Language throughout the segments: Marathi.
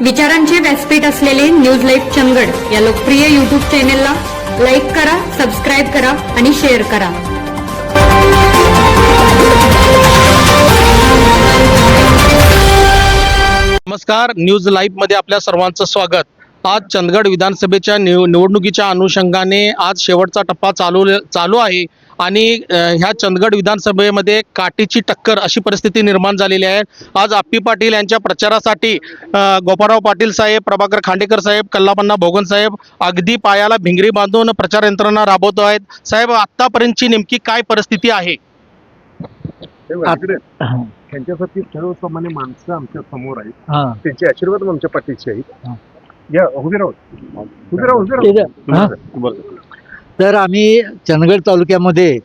विचारांचे व्यासपीठ असलेले न्यूज लाईव्ह चंगड या लोकप्रिय युट्यूब चॅनेलला लाईक करा सबस्क्राईब करा आणि शेअर करा. नमस्कार न्यूज लाईव्हमध्ये आपल्या सर्वांचं स्वागत. आज चंदगड विधानसभेच्या निव निवडणुकीच्या अनुषंगाने आज शेवटचा टप्पा चालू चालू आहे. आणि ह्या चंदगड विधानसभेमध्ये काटीची टक्कर अशी परिस्थिती निर्माण झालेली आहे. आज आप्पी पाटील यांच्या प्रचारासाठी गोपाळराव पाटील साहेब प्रभाकर खांडेकर साहेब कल्लापन्ना भोगन साहेब अगदी पायाला भिंगरी बांधून प्रचार यंत्रणा राबवत आहेत. साहेब आतापर्यंतची नेमकी काय परिस्थिती आहे? त्यांच्यासाठी सर्वसामान्य माणसं आमच्यासमोर आहेत. हा. त्यांचे आशीर्वाद आमच्या पाठीचे आहेत. हा. या उभे राहू. उभे राहू उभे ठीक आहे. हा. राहू तर आम्ही चंदगड तालुक्यामध्ये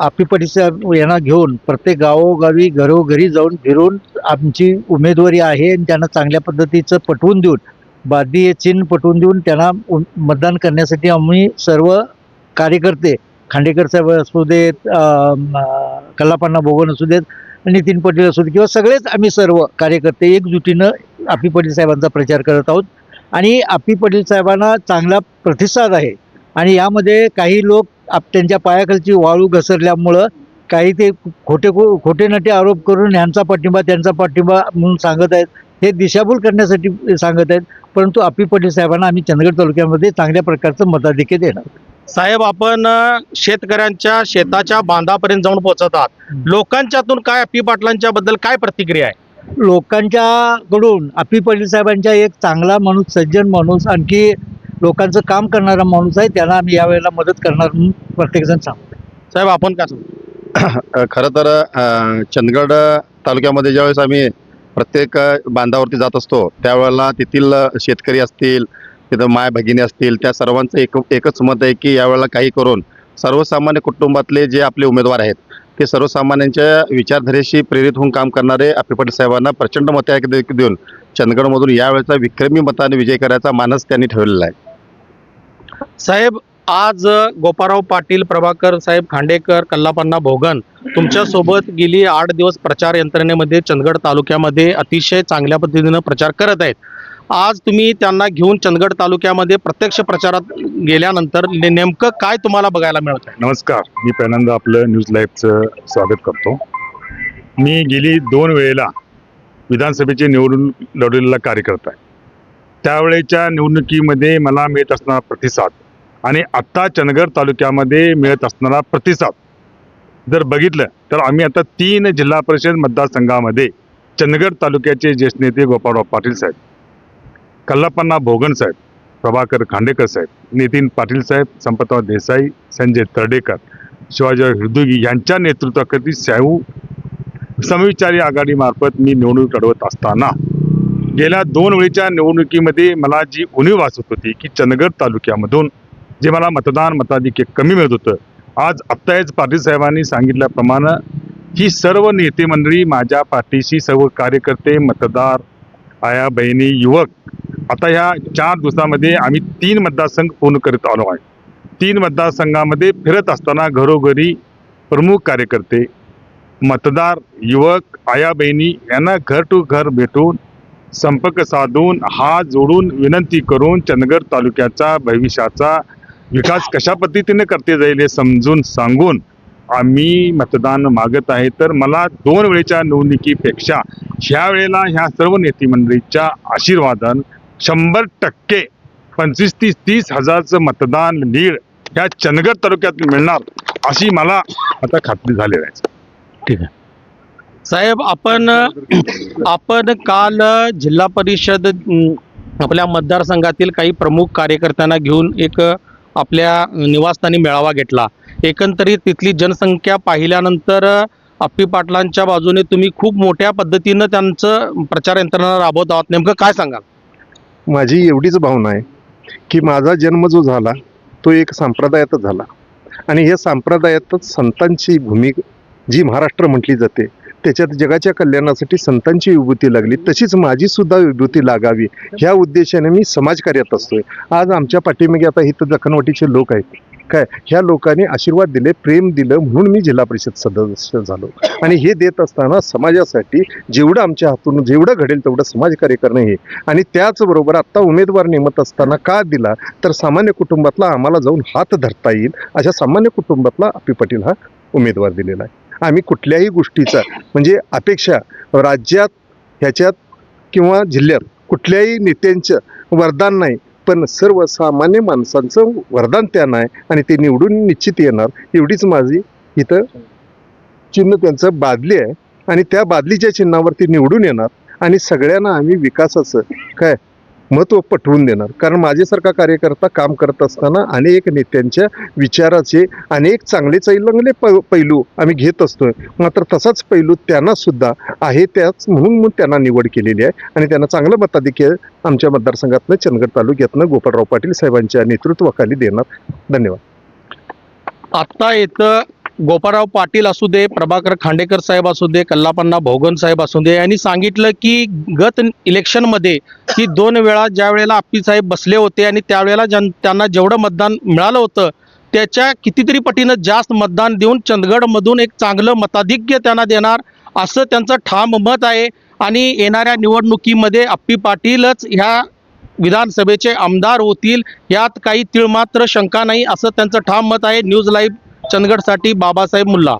आपिपटीचा यांना घेऊन प्रत्येक गावोगावी घरोघरी जाऊन फिरून आमची उमेदवारी आहे आणि त्यांना चांगल्या पद्धतीचं पटवून देऊन बादी हे चिन्ह पटवून देऊन त्यांना मतदान करण्यासाठी आम्ही सर्व कार्यकर्ते खांडेकर साहेब असू देत अं, कल्लापण्णा भोगन असू देत नितीन पटेल असू देत किंवा सगळेच आम्ही सर्व कार्यकर्ते एकजुटीनं आपी पटेल साहेबांचा प्रचार करत आहोत. आणि आपी पटेल साहेबांना चांगला प्रतिसाद आहे. आणि यामध्ये काही लोक आप त्यांच्या पायाखालची वाळू घसरल्यामुळं काही ते खोटे खोटे नटे आरोप करून ह्यांचा पाठिंबा त्यांचा पाठिंबा म्हणून सांगत आहेत. हे दिशाभूल करण्यासाठी सांगत आहेत. परंतु आपी पटेल साहेबांना आम्ही चंदगड तालुक्यामध्ये चांगल्या प्रकारचं मताधिक्य देणार साहेब आपण शेतकऱ्यांच्या शेताच्या बांधापर्यंत जाऊन पोहोचत आहात. लोकांच्यातून काय अप्पी पाटलांच्या बद्दल काय प्रतिक्रिया आहे? लोकांच्याकडून आपी पटेल साहेबांच्या एक चांगला माणूस सज्जन माणूस आणखी लोकांचं काम करणारा माणूस आहे त्याला आम्ही यावेळेला मदत करणार म्हणून प्रत्येकजण सांगतो साहेब आपण काय सांगता? खरं तर अ, चंदगड तालुक्यामध्ये ज्यावेळेस आम्ही प्रत्येक बांधावरती जात असतो त्यावेळेला तेथील शेतकरी असतील तिथं माय भगिनी असतील त्या सर्वांचं एक एकच मत आहे की यावेळेला काही करून सर्वसामान्य कुटुंबातले जे आपले उमेदवार आहेत ते सर्वसामान्यांच्या विचारधारेशी प्रेरित होऊन काम करणारे आपे साहेबांना प्रचंड मते देऊन चंदगडमधून यावेळेचा विक्रमी मताने विजय करायचा मानस त्यांनी ठेवलेला आहे. साहेब आज गोपाराव पाटील प्रभाकर साहेब खांडेकर कल्लापन्ना भोगन तुमच्यासोबत गेली आठ दिवस प्रचार यंत्रणेमध्ये चंदगड तालुक्यामध्ये अतिशय चांगल्या पद्धतीनं प्रचार करत आहेत. आज तुम्ही त्यांना घेऊन चंदगड तालुक्यामध्ये प्रत्यक्ष प्रचारात गेल्यानंतर नेमकं काय तुम्हाला बघायला मिळत आहे नमस्कार. मी पहिल्यांदा आपलं न्यूज लाईव्हचं स्वागत करतो. मी गेली दोन वेळेला विधानसभेची निवडणूक लढवलेला कार्यकर्ता आहे. त्यावेळेच्या निवडणुकीमध्ये मला मिळत असणारा प्रतिसाद आणि आत्ता चंदगड तालुक्यामध्ये मिळत असणारा प्रतिसाद जर बघितलं तर आम्ही आता तीन जिल्हा परिषद मतदारसंघामध्ये चंदगड तालुक्याचे ज्येष्ठ नेते गोपाळराव पाटील साहेब कल्लापन्ना भोगन साहेब प्रभाकर खांडेकर साहेब नितीन पाटील साहेब संपतराव देसाई संजय तर्डेकर शिवाजीराव हिरदुगी यांच्या नेतृत्वाखाली शाहू समविचारी आघाडीमार्फत मी निवडणूक लढवत असताना गेल्या दोन वेळीच्या निवडणुकीमध्ये मला जी उणीव वाचत होती की चंदगड तालुक्यामधून जे मला मतदान मताधिक्य कमी मिळत होतं आज आत्ताच पाटील साहेबांनी सांगितल्याप्रमाणे ही सर्व नेते मंडळी माझ्या पाठीशी सर्व कार्यकर्ते मतदार आया बहिणी युवक आता ह्या चार दिवसामध्ये आम्ही तीन मतदारसंघ पूर्ण करीत आलो आहे. तीन मतदारसंघामध्ये फिरत असताना घरोघरी प्रमुख कार्यकर्ते मतदार युवक आया बहिणी यांना घर टू घर भेटून संपर्क साधून हात जोडून विनंती करून चंदगड तालुक्याचा भविष्याचा विकास कशा पद्धतीने करते जाईल हे समजून सांगून आम्ही मतदान मागत आहे. तर मला दोन वेळेच्या निवडणुकीपेक्षा ह्या वेळेला ह्या सर्व नेते मंडळीच्या आशीर्वादन शंभर टक्के पंचवीस तीस तीस हजारचं मतदान लीड ह्या चंदगड तालुक्यात मिळणार अशी मला आता खात्री झालेली आहे. ठीक आहे. साहेब आपण आपण काल जिल्हा परिषद आपल्या मतदारसंघातील काही प्रमुख कार्यकर्त्यांना घेऊन एक आपल्या निवासस्थानी मेळावा घेतला. एकंदरीत तिथली जनसंख्या पाहिल्यानंतर आप्पी पाटलांच्या बाजूने तुम्ही खूप मोठ्या पद्धतीनं त्यांचं प्रचार यंत्रणा राबवत आहात. नेमकं काय सांगाल? माझी एवढीच भावना आहे की माझा जन्म जो झाला तो एक संप्रदायातच झाला. आणि या संप्रदायातच संतांची भूमिका जी महाराष्ट्र म्हटली जाते त्याच्यात जगाच्या कल्याणासाठी संतांची विभूती लागली तशीच माझी सुद्धा विभूती लागावी. ह्या उद्देशाने मी समाजकार्यात असतोय. आज आमच्या पाठीमागे आता इथं दखनवटीचे लोक आहेत. काय? ह्या लोकांनी आशीर्वाद दिले प्रेम दिलं म्हणून मी जिल्हा परिषद सदस्य झालो. आणि हे देत असताना समाजासाठी जेवढं आमच्या हातून जेवढं घडेल तेवढं समाजकार्य करणं हे. आणि त्याचबरोबर आत्ता उमेदवार नेमत असताना का दिला तर सामान्य कुटुंबातला आम्हाला जाऊन हात धरता येईल अशा सामान्य कुटुंबातला अपी पाटील हा उमेदवार दिलेला आहे. आम्ही कुठल्याही गोष्टीचा म्हणजे अपेक्षा राज्यात ह्याच्यात किंवा जिल्ह्यात कुठल्याही नेत्यांचं वरदान नाही. पण सर्वसामान्य माणसांचं वरदान त्यांना आहे आणि ते निवडून निश्चित येणार. एवढीच माझी इथं चिन्ह त्यांचं बादली आहे आणि त्या बादलीच्या चिन्हावरती निवडून येणार आणि सगळ्यांना आम्ही विकासाचं काय महत्त्व पटवून देणार. कारण माझ्यासारखा कार्यकर्ता काम करत असताना अनेक नेत्यांच्या विचाराचे अनेक चांगले चांगले प पैलू आम्ही घेत असतो मात्र तसाच पैलू त्यांनासुद्धा आहे त्याच म्हणून मग त्यांना निवड केलेली आहे. आणि त्यांना चांगलं मताधिक्य आमच्या मतदारसंघातनं चंदगड तालुक्यातनं गोपाळराव पाटील साहेबांच्या नेतृत्वाखाली देणार. धन्यवाद. आत्ता येतं गोपाराव पाटील असू दे प्रभाकर खांडेकर साहेब असू दे कल्लापन्ना भोगन साहेब असू दे यांनी सांगितलं की गत इलेक्शनमध्ये की दोन वेळा ज्या वेळेला आप्पी साहेब बसले होते आणि त्यावेळेला जन त्यांना जेवढं मतदान मिळालं होतं त्याच्या कितीतरी पटीनं जास्त मतदान देऊन चंदगडमधून एक चांगलं मताधिक्य त्यांना देणार असं त्यांचं ठाम मत आहे. आणि येणाऱ्या निवडणुकीमध्ये आप्पी पाटीलच ह्या विधानसभेचे आमदार होतील यात काही तिळमात्र शंका नाही असं त्यांचं ठाम मत आहे. न्यूज लाईव्ह चंदगडसाठी बाबासाहेब मुल्ला.